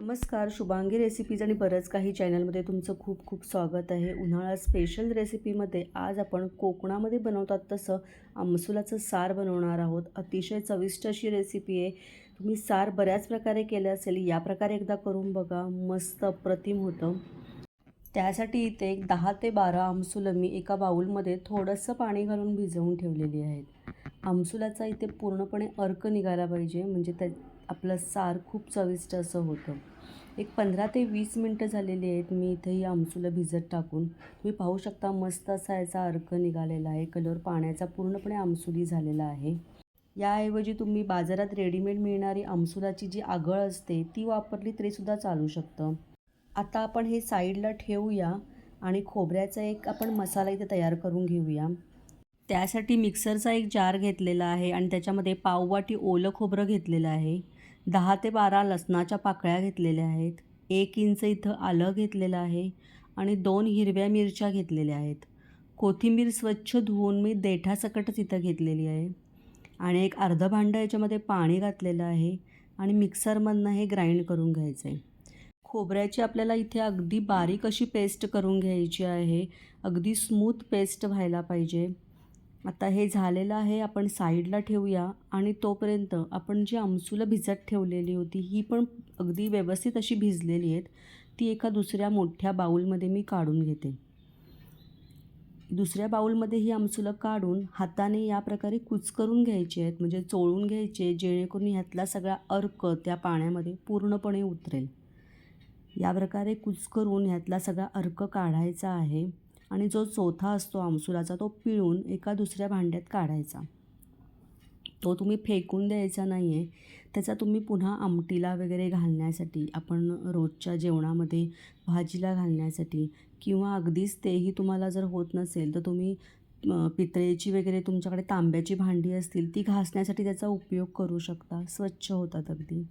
नमस्कार शुभांगी रेसिपीज आणि बरंच काही चॅनलमध्ये तुमचं खूप खूप स्वागत आहे. उन्हाळा स्पेशल रेसिपीमध्ये आज आपण कोकणामध्ये बनवतात तसं आमसुलाचं सार बनवणार आहोत. अतिशय चविष्ट अशी रेसिपी आहे. तुम्ही सार बऱ्याच प्रकारे केलं असेल या प्रकारे एकदा करून बघा. मस्त अप्रतिम होतं. त्यासाठी इथे एक दहा ते बारा आमसुलं मी एका बाऊलमध्ये थोडंसं पाणी घालून भिजवून ठेवलेली आहेत. आमसुलाचा इथे पूर्णपणे अर्क निघाला पाहिजे म्हणजे त्या आपलं सार खूप चविष्ट असं होतं. एक पंधरा ते वीस मिनटं झालेली आहेत. मी इथे ही आमसुलं भिजत टाकून. तुम्ही पाहू शकता मस्त असा याचा अर्क निघालेला आहे. कलर पाण्याचा पूर्णपणे आमसुली झालेला आहे. याऐवजी तुम्ही बाजारात रेडीमेड मिळणारी आमसुलाची जी आगळ असते ती वापरली तरीसुद्धा चालू शकतं. आता आपण हे साईडला ठेवूया आणि खोबऱ्याचा एक आपण मसाला इथे तयार करून घेऊया. त्यासाठी मिक्सरचा एक जार घेतलेला आहे आणि त्याच्यामध्ये पाववाटी ओलं खोबरं घेतलेलं आहे. दहा ते बारा लसणाच्या पाकळ्या घेतलेल्या आहेत. एक इंच इथं आलं घेतलेलं आहे आणि दोन हिरव्या मिरच्या घेतलेल्या आहेत. कोथिंबीर स्वच्छ धुवून मी देठासकटच इथं घेतलेली आहे. आणि एक अर्धं भांडं याच्यामध्ये पाणी घातलेलं आहे आणि मिक्सरमधनं हे ग्राइंड करून घ्यायचं आहे. खोबऱ्याची आपल्याला इथे अगदी बारीक अशी पेस्ट करून घ्यायची आहे. अगदी स्मूथ पेस्ट व्हायला पाहिजे. आता हे झालेलं आहे आपण साईडला ठेवूया आणि तोपर्यंत आपण जी आमसूला भिजत ठेवलेली होती ही पण अगदी व्यवस्थित अशी भिजलेली आहेत ती एका दुसऱ्या मोठ्या बाऊलमध्ये मी काढून घेते. दुसऱ्या बाऊलमध्ये ही आमसुलं काढून हाताने या प्रकारे कुचकरून घ्यायची आहेत म्हणजे चोळून घ्यायचे जेणेकरून ह्यातला सगळा अर्क त्या पाण्यामध्ये पूर्णपणे उतरेल. या प्रकारे कुचकरून ह्यातला सगळा अर्क काढायचा आहे. आणि जो चौथा असतो आमसुलाचा तो पिळून एका दुसऱ्या भांड्यात काढायचा. तो तुम्ही फेकून द्यायचा नाही आहे त्याचा तुम्ही पुन्हा आमटीला वगैरे घालण्यासाठी आपण रोजच्या जेवणामध्ये भाजीला घालण्यासाठी किंवा अगदीच तेही तुम्हाला जर होत नसेल तर तुम्ही पितळेची वगैरे तुमच्याकडे तांब्याची भांडी असतील ती घासण्यासाठी त्याचा उपयोग करू शकता. स्वच्छ होतात अगदी.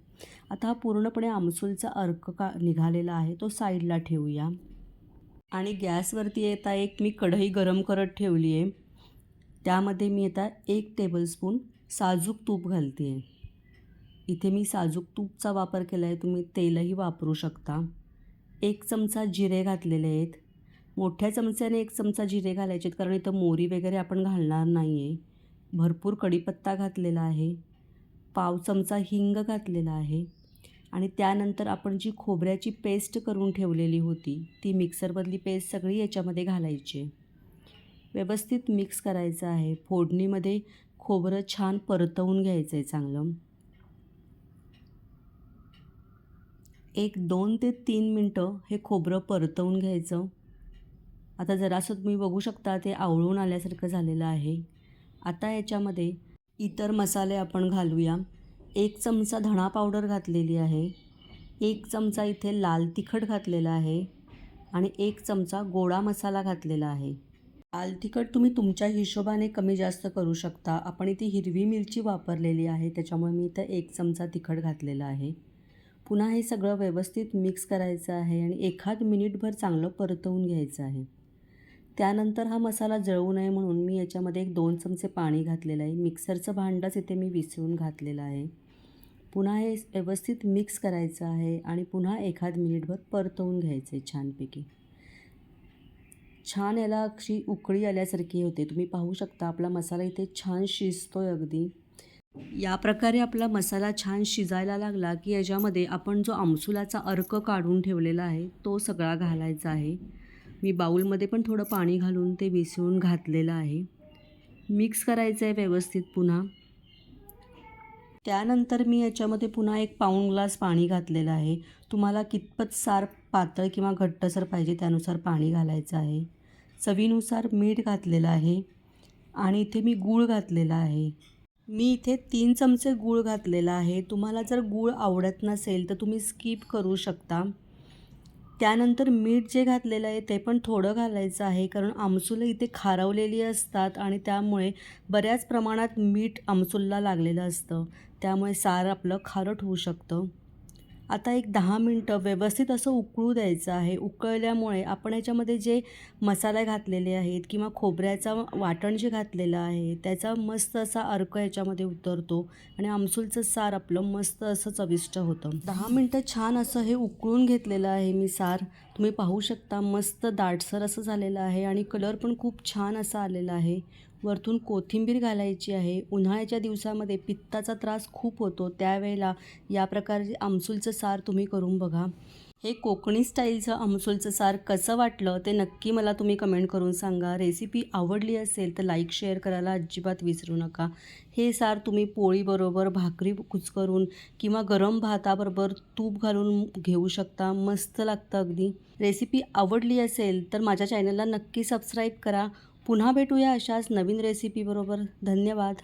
आता हा पूर्णपणे आमसूलचा अर्क का निघालेला आहे तो साईडला ठेवूया. आणि गॅसवरती येता एक मी कढई गरम करत ठेवली आहे. त्यामध्ये मी आता एक टेबलस्पून साजूक तूप घालते आहे इथे मी साजूक तूपचा वापर केला आहे तुम्ही तेलही वापरू शकता. एक चमचा जिरे घातलेले आहेत. मोठ्या चमच्याने एक चमचा जिरे घालायचे आहेत कारण इथं मोरी वगैरे आपण घालणार नाही आहे भरपूर कढीपत्ता घातलेला आहे. पाव चमचा हिंग घातलेला आहे. आणि त्यानंतर आपण जी खोबऱ्याची पेस्ट करून ठेवलेली होती ती मिक्सरमधली पेस्ट सगळी याच्यामध्ये घालायची. व्यवस्थित मिक्स करायचं आहे. फोडणीमध्ये खोबरं छान परतवून घ्यायचं आहे चांगलं. एक दोन ते तीन मिनटं हे खोबरं परतवून घ्यायचं. आता जरासं तुम्ही बघू शकता ते आवळून आल्यासारखं झालेलं आहे. आता याच्यामध्ये इतर मसाले आपण घालूया. एक चमचा धणा पावडर घातलेली आहे. एक चमचा इथे लाल तिखट घातलेला आहे आणि एक चमचा गोडा मसाला घातलेला आहे. लाल तिखट तुम्ही तुमच्या हिशोबाने कमी जास्त करू शकता. आपण इथे हिरवी मिरची वापरलेली आहे त्याच्यामुळे मी इथं एक चमचा तिखट घातलेला आहे. पुन्हा हे सगळं व्यवस्थित मिक्स करायचं आहे आणि एखाद मिनिटभर चांगलं परतवून घ्यायचं आहे. त्यानंतर हा मसाला जळू नये म्हणून मी याच्यामध्ये एक दोन चमचे पाणी घातलेलं आहे. मिक्सरचं भांडंच इथे मी विसरून घातलेलं आहे. पुन्हा हे व्यवस्थित मिक्स करायचं आहे आणि पुन्हा एखाद मिनिटभर परतवून घ्यायचं आहे छानपैकी. छान याला अशी उकळी आल्यासारखी होते. तुम्ही पाहू शकता आपला मसाला इथे छान शिजतोय अगदी. या प्रकारे आपला मसाला छान शिजायला लागला की याच्यामध्ये आपण जो आमसुलाचा अर्क काढून ठेवलेला आहे तो सगळा घालायचा आहे. मी बाऊलमध्ये पण थोडं पाणी घालून ते मिसळून घातलेलं आहे. मिक्स करायचं आहे व्यवस्थित पुन्हा. त्यानंतर मी याच्यामध्ये पुन्हा एक पाऊण ग्लास पाणी घातलेलं आहे. तुम्हाला कितपत सार पातळ किंवा घट्टसर पाहिजे त्यानुसार पाणी घालायचं आहे. चवीनुसार मीठ घातलेलं आहे आणि इथे मी गूळ घातलेला आहे. मी इथे तीन चमचे गूळ घातलेला आहे. तुम्हाला जर गूळ आवडत नसेल तर तुम्ही स्किप करू शकता. त्यानंतर मीठ जे घातलेलं आहे ते पण थोडं घालायचं आहे कारण आमसुलं इथे खारवलेली असतात आणि त्यामुळे बऱ्याच प्रमाणात मीठ आमसुलला लागलेलं असतं. त्यामुळे सार आपलं खारट होऊ शकतं. आता एक दहा मिनटं व्यवस्थित असं उकळू द्यायचं आहे. उकळल्यामुळे आपण याच्यामध्ये जे मसाले घातलेले आहेत किंवा खोबऱ्याचा वाटण जे घातलेलं आहे त्याचा मस्त असा अर्क याच्यामध्ये उतरतो आणि आमसूलचं सार आपलं मस्त असं चविष्ट होतं. दहा मिनटं छान असं हे उकळून घेतलेलं आहे मी सार. तुम्ही पाहू शकता मस्त दाटसर असं झालेलं आहे आणि कलर पण खूप छान असा आलेला आहे. वरतून कोथिंबीर घालायची आहे. उन्हाळ्याच्या दिवसामध्ये पित्ताचा त्रास खूप होतो. त्यावेळेला या प्रकारचे आमसूलचं सार तुम्ही करून बघा. हे कोकणी स्टाईलचं आमसूलचं सार कसं वाटलं ते नक्की मला तुम्ही कमेंट करून सांगा. रेसिपी आवडली असेल तर लाईक शेअर करायला अजिबात विसरू नका. हे सार तुम्ही पोळीबरोबर भाकरी कुचकरून किंवा गरम भाताबरोबर तूप घालून घेऊ शकता. मस्त लागतं अगदी. रेसिपी आवडली असेल तर माझ्या चॅनलला नक्की सबस्क्राईब करा. पुन्हा भेटूया अशाच नवीन रेसिपीबरोबर धन्यवाद.